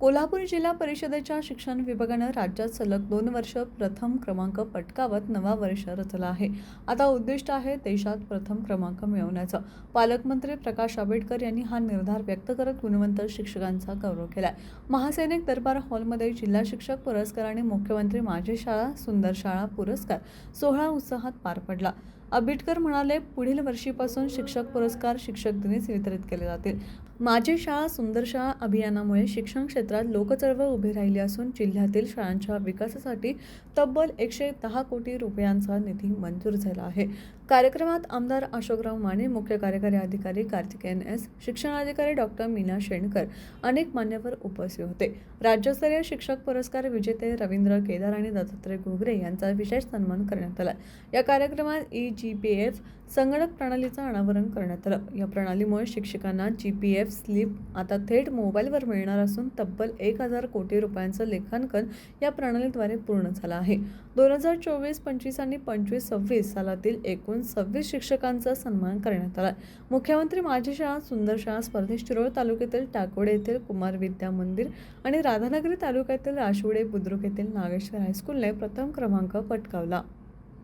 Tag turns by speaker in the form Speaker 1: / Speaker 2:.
Speaker 1: कोल्हापूर जिल्हा परिषदेच्या शिक्षण विभागानं राज्यात सलग दोन वर्ष प्रथम क्रमांक पटकावत नवा वर्ष रचला आहे. आता उद्दिष्ट आहे देशात प्रथम क्रमांक मिळवण्याचं. पालकमंत्री प्रकाश आंबेडकर यांनी हा निर्धार व्यक्त करत गुणवंत शिक्षकांचा गौरव केला महासैनिक दरबार हॉलमध्ये जिल्हा शिक्षक पुरस्कार आणि मुख्यमंत्री माझी शाळा सुंदर शाळा पुरस्कार सोहळा उत्साहात पार पडला. आंबेडकर म्हणाले पुढील वर्षीपासून शिक्षक पुरस्कार शिक्षक दिनीच वितरित केले जातील. माझी शाळा सुंदर शाळा अभियानामुळे शिक्षण क्षेत्रात लोकचळवळ उभी राहिली असून जिल्ह्यातील शाळांच्या विकासासाठी तब्बल एकशे दहा कोटी रुपयांचा निधी मंजूर झाला आहे. कार्यक्रमात आमदार अशोकराव माने मुख्य कार्यकारी अधिकारी कार्तिकेयन एस शिक्षणाधिकारी डॉक्टर मीना शेणकर अनेक मान्यवर उपस्थित होते. राज्यस्तरीय शिक्षक पुरस्कार विजेते रवींद्र केदार आणि दत्तात्रय घोगरे यांचा विशेष सन्मान करण्यात आला. या कार्यक्रमात ई. जी पी एफ संगणक प्रणालीचं अनावरण करण्यात आलं. या प्रणालीमुळे शिक्षकांना जी पी एफ स्लिप आता थेट मोबाईलवर मिळणार असून तब्बल एक हजार कोटी रुपयांचं लेखांकन या प्रणालीद्वारे पूर्ण झालं आहे. दोन हजार चोवीस पंचवीस आणि पंचवीस सव्वीस सालातील एकूण सव्वीस शिक्षकांचा सन्मान करण्यात आला मुख्यमंत्री माझी शाळा सुंदर शाळा स्पर्धेत शिरोळ तालुक्यातील टाकोडे येथील कुमार विद्या मंदिर आणि राधानगरी तालुक्यातील राशिवडे बुद्रुक येथील नागेश्वर हायस्कूलने प्रथम क्रमांक पटकावला.